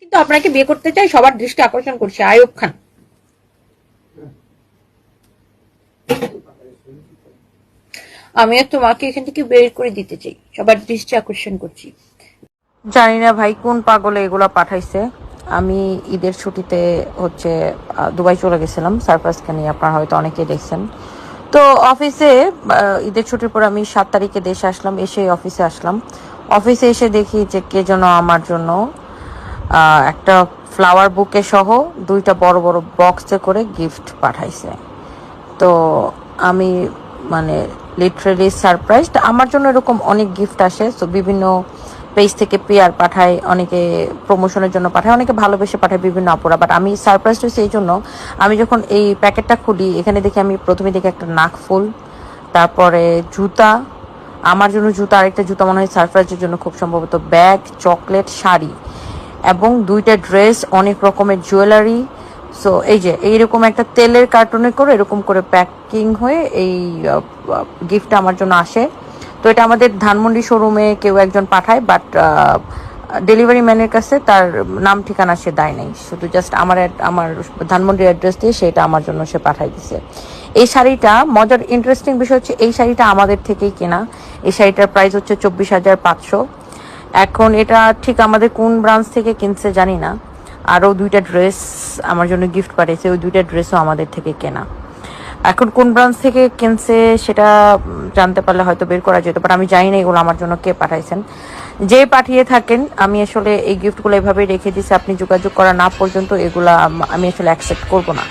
কিন্তু আপনাকে বিয়ে করতে চাই, সবার দৃষ্টি আকর্ষণ করছে আয়ুব খান। আমিও তোমাকে এখান থেকে বের করে দিতে চাই, সবার দৃষ্টি আকর্ষণ করছি। জানি না ভাই, কোন পাগলে এগুলা পাঠাইছে? আমি ঈদের ছুটিতে হচ্ছে দুবাই চলে গেছিলাম সারপ্রাইজকে নিয়ে আপনারা হয়তো অনেকেই দেখছেন। তো অফিসে ঈদের ছুটির পর আমি সাত তারিখে দেশে আসলাম, এসে অফিসে আসলাম। অফিসে এসে দেখি যে কে যেন আমার জন্য একটা ফ্লাওয়ার বুকে সহ দুইটা বড় বড় বক্সে করে গিফট পাঠাইছে। তো আমি মানে লিটারেলি সারপ্রাইজড আমার জন্য এরকম অনেক গিফট আসে। তো বিভিন্ন পেজ থেকে পেয়ার পাঠায়, অনেকে প্রমোশনের জন্য পাঠায়, অনেকে ভালোবেসে পাঠায় বিভিন্ন আপুরা। বাট আমি সারপ্রাইজ হয়েছি এই জন্য। আমি যখন এই প্যাকেটটা খুলি, এখানে দেখি আমি প্রথমে দেখি একটা নাকফুল তারপরে জুতা। আমার জন্য জুতা আরেকটা জুতা মনে হয় সারপ্রাইজের জন্য খুব সম্ভবত। Bag chocolate sari. এবং দুইটা ড্রেস, অনেক রকমের জুয়েলারি। সো এই যে, এইরকম একটা তেলের কার্টুনে করে, এরকম করে প্যাকিং হয়ে এই গিফটটা আমার জন্য আসে। তো এটা আমাদের ধানমন্ডি শোরুমে কেউ একজন পাঠায় বাট ডেলিভারি ম্যানের কাছে তার নাম, ঠিকানা সে দেয় নাই। শুধু জাস্ট আমার আমার ধানমন্ডির অ্যাড্রেস দিয়ে সেটা আমার জন্য সে পাঠাই দিছে। এই শাড়িটা, মজার ইন্টারেস্টিং বিষয় হচ্ছে, এই শাড়িটা আমাদের থেকেই কেনা। এই শাড়িটার প্রাইস হচ্ছে চব্বিশ হাজার পাঁচশো। এখন এটা ঠিক আমাদের কোন ব্রাঞ্চ থেকে কিনছে জানি না। আরও দুইটা ড্রেস আমার জন্য গিফট পাঠিয়েছে, ওই দুইটা ড্রেসও আমাদের থেকে কেনা। এখন কোন ব্রাঞ্চ থেকে কিনছে সেটা জানতে পারলে হয়তো বের করা যেত বাট আমি জানি না এগুলো আমার জন্য কে পাঠাইছেন। যে পাঠিয়ে থাকেন, আমি আসলে এই গিফটগুলো এভাবেই রেখে দিছি, আপনি যোগাযোগ করা না পর্যন্ত এগুলা আমি আসলে অ্যাকসেপ্ট করব না।